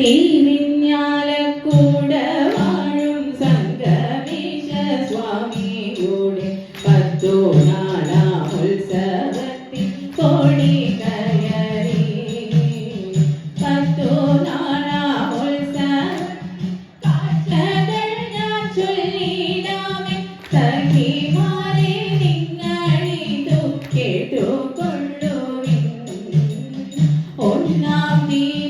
തീമിഞ്ഞാലക്കൂടെ വാഴും സംഗമീശ സ്വാമി കൂടെ പത്തു നാളാം ഉത്സവത്തിൽ കോടി കയറി. പത്തു നാളാം ഉത്സവകൾ ഞാൻ ചൊല്ലിടാമേ. സഖിമാരെ നിങ്ങളിതു കേട്ടുകൊള്ളുവിൻ. ഒന്നാം തീ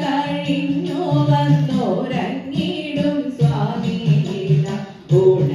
കഴിഞ്ഞു വന്നോരങ്ങിടും സ്വാമി ഊണ